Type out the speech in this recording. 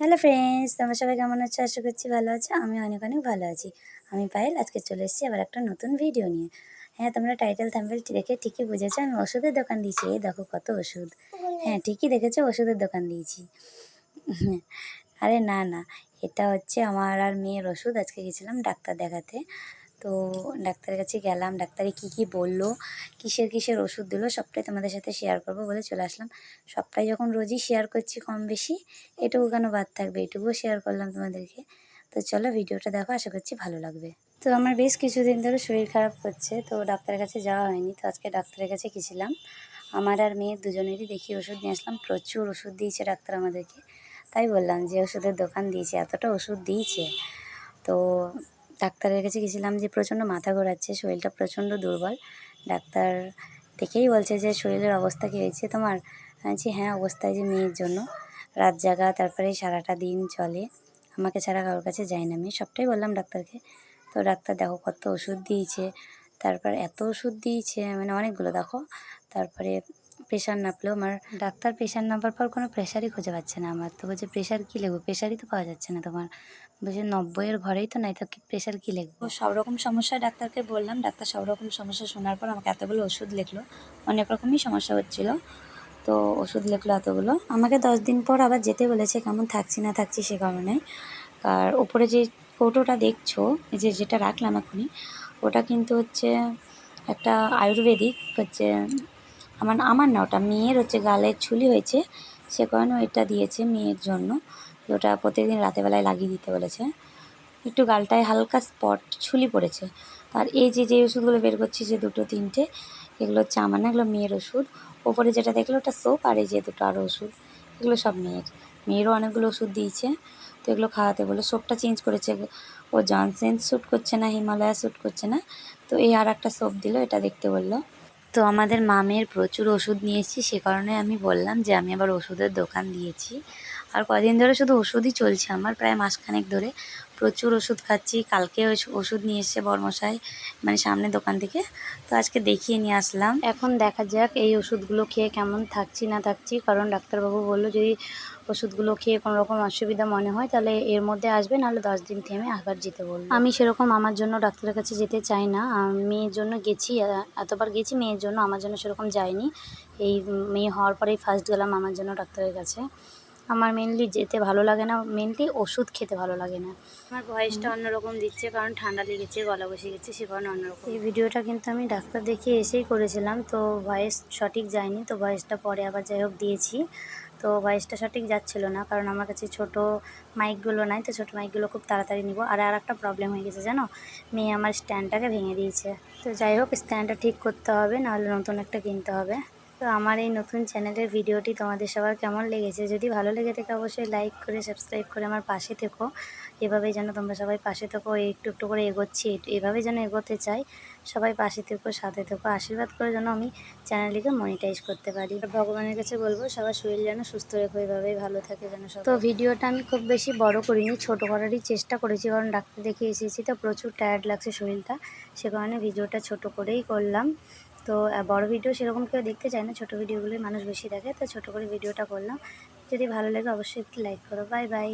Hello friends তোমরা সবাই কেমন আছো? আশা করছি ভালো আছো। আমি অনেক অনেক ভালো আছি। আমি পায়েল, আজকে চলে এসেছি আবার একটা নতুন ভিডিও নিয়ে। হ্যাঁ তোমরা টাইটেল থাম্বেল দেখে ঠিকই বুঝেছ, আমি ওষুধের দোকান দিয়েছি। এই দেখো কত ওষুধ। হ্যাঁ ঠিকই দেখেছ, ওষুধের দোকান দিয়েছি। আরে না না, এটা হচ্ছে আমার আর মেয়ের ওষুধ। আজকে গেছিলাম ডাক্তার দেখাতে। তো ডাক্তারের কাছে গেলাম ডাক্তারে কি কি বলল, কিসের কিসের ওষুধ দিলো, সবটাই তোমাদের সাথে শেয়ার করব বলে চলে আসলাম। সবটাই যখন রোজই শেয়ার করছি কম বেশি, এটুকু কেন বাদ থাকবে? এটুকুও শেয়ার করলাম তোমাদেরকে। তো চলো ভিডিওটা দেখো, আশা করছি ভালো লাগবে। তো আমার বেশ কিছুদিন ধরে শরীর খারাপ করছে, তো ডাক্তারের কাছে যাওয়া হয়নি। তো আজকে ডাক্তারের কাছে গেছিলাম। আমার আর মেয়ের দুজনেরই দেখি ওষুধ নিয়ে আসলাম, প্রচুর ওষুধ দিয়েছে ডাক্তার আমাদেরকে। তাই বললাম যে ওষুধের দোকান দিয়েছে, এতটা ওষুধ দিয়েছে। তো ডাক্তারের কাছে গেছিলাম যে প্রচণ্ড মাথা ঘোরাচ্ছে, শরীরটা প্রচণ্ড দুর্বল। ডাক্তার দেখেই বলছে যে শরীরের অবস্থা কী হয়েছে তোমার? বলছি হ্যাঁ অবস্থায় যে মেয়ের জন্য। রাত জাগা, তারপরে সারাটা দিন চলে। আমাকে ছাড়া কারোর কাছে যাই না আমি সবটাই বললাম ডাক্তারকে। তো ডাক্তার দেখো কত ওষুধ দিয়েছে, তারপর এত ওষুধ দিয়েছে মানে অনেকগুলো দেখো। তারপরে প্রেশার নাপলেও আমার ডাক্তার প্রেশার নামার পর কোনো প্রেশারই খুঁজে পাচ্ছে না আমার। তো বলছে প্রেশার কী লিখব প্রেশারই তো পাওয়া যাচ্ছে না তোমার। বলছে নব্বইয়ের ঘরেই তো নাই তো, কি প্রেশার কী লিখব সব রকম সমস্যা ডাক্তারকে বললাম, ডাক্তার সব রকম সমস্যা শোনার পর আমাকে এতগুলো ওষুধ লিখলো, অনেক রকমই সমস্যা হচ্ছিল। তো ওষুধ লিখলো এতগুলো। আমাকে দশ দিন পর আবার যেতে বলেছে, কেমন থাকছি না থাকছি সে কারণে। আর ওপরে যে কৌটোটা দেখছ যে যেটা রাখলাম এখনই ওটা কিন্তু হচ্ছে একটা আয়ুর্বেদিক হচ্ছে আমার আমার না, ওটা মেয়ের হচ্ছে গালের ছুলি হয়েছে। সে কারণে ওইটা দিয়েছে মেয়ের জন্য। ওটা প্রত্যেকদিন রাতেরবেলায় লাগিয়ে দিতে বলেছে। একটু গালটায় হালকা স্পট ছুলি পড়েছে। আর এই যে যে ওষুধগুলো বের করছি, যে দুটো, তিনটে, এগুলো হচ্ছে আমার না, এগুলো মেয়ের ওষুধ। ওপরে যেটা দেখল ওটা সোপ আর এই যে দুটো আরও ওষুধ, এগুলো সব মেয়ের। মেয়েরও অনেকগুলো ওষুধ দিয়েছে। তো এগুলো খাওয়াতে বলে সোপটা চেঞ্জ করেছে ও জনসেন্স শ্যুট করছে না, হিমালয়া শ্যুট করছে না। তো এই আর একটা সোপ দিল, এটা দেখতে বলল। তো আমাদের মামের প্রচুর ওষুধ নিয়েছি, সে কারণে আমি বললাম যে আমি আবার ওষুধের দোকান দিয়েছি। আর কদিন ধরে শুধু ওষুধই চলছে আমার, প্রায় মাসখানেক ধরে। প্রচুর ওষুধ খাচ্ছি। কালকে ওষুধ নিয়ে এসছে বর্মশাই মানে সামনে দোকান থেকে। তো আজকে দেখিয়ে নিয়ে আসলাম। এখন দেখা যাক এই ওষুধগুলো খেয়ে কেমন থাকছি, না থাকছি। কারণ ডাক্তারবাবু বলল, যদি ওষুধগুলো খেয়ে কোনো রকম অসুবিধা মনে হয়, তাহলে এর মধ্যে আসবে, নাহলে দশ দিন থেমে আবার যেতে বলব আমি সেরকম আমার জন্য ডাক্তারের কাছে যেতে চাই না। মেয়ের জন্য গেছি এতবার গেছি, মেয়ের জন্য আমার জন্য সেরকম যায়নি। এই মেয়ে হওয়ার পরেই ফার্স্ট গেলাম আমার জন্য ডাক্তারের কাছে। আমার মেনলি যেতে ভালো লাগে না মেনলি ওষুধ খেতে ভালো লাগে না। আমার ভয়েসটা অন্যরকম দিচ্ছে কারণ ঠান্ডা লেগেছে গলা বসে গেছে সে কারণে অন্যরকম। এই ভিডিওটা কিন্তু আমি ডাক্তার দেখিয়ে এসেই করেছিলাম তো ভয়েস সঠিক যায়নি তো ভয়েসটা পরে আবার যাই হোক দিয়েছি। তো ভয়েসটা সঠিক যাচ্ছিল না কারণ আমার কাছে ছোট মাইকগুলো নাই তো ছোটো মাইকগুলো খুব তাড়াতাড়ি নিব। আর আর একটা প্রবলেম হয়ে গেছে জানো? মেয়ে আমার স্ট্যান্ডটাকে ভেঙে দিয়েছে। তো যাই হোক স্ট্যান্ডটা ঠিক করতে হবে নাহলে নতুন একটা কিনতে হবে। তো আমার এই নতুন চ্যানেলের ভিডিওটি তোমাদের সবার কেমন লেগেছে? যদি ভালো লেগে থাকে অবশ্যই লাইক করে সাবস্ক্রাইব করে আমার পাশে থেকো। এভাবেই যেন তোমরা সবাই পাশে থেকো, একটু একটু করে এগোচ্ছি এভাবে যেন এগোতে চাই। সবাই পাশে থেকো, সাথে থেকো। আশীর্বাদ করে যেন আমি চ্যানেলটিকে মনিটাইজ করতে পারি। ভগবানের কাছে বলব, সবার শরীর যেন সুস্থ রেখো, এভাবেই ভালো থাকে যেন তো ভিডিওটা আমি খুব বেশি বড় করিনি, ছোট করারই চেষ্টা করেছি, কারণ ডাক্তার দেখে এসেছি তো প্রচুর টায়ার্ড লাগছে শরীরটা। সে কারণে ভিডিওটা ছোট করেই করলাম। তো বড় ভিডিও সেরকম কেউ দেখতে চায় না, ছোটো ভিডিওগুলোই মানুষ বেশি দেখে, তো ছোটো করে ভিডিওটা করলাম। যদি ভালো লাগে অবশ্যই একটু লাইক করো। Bye bye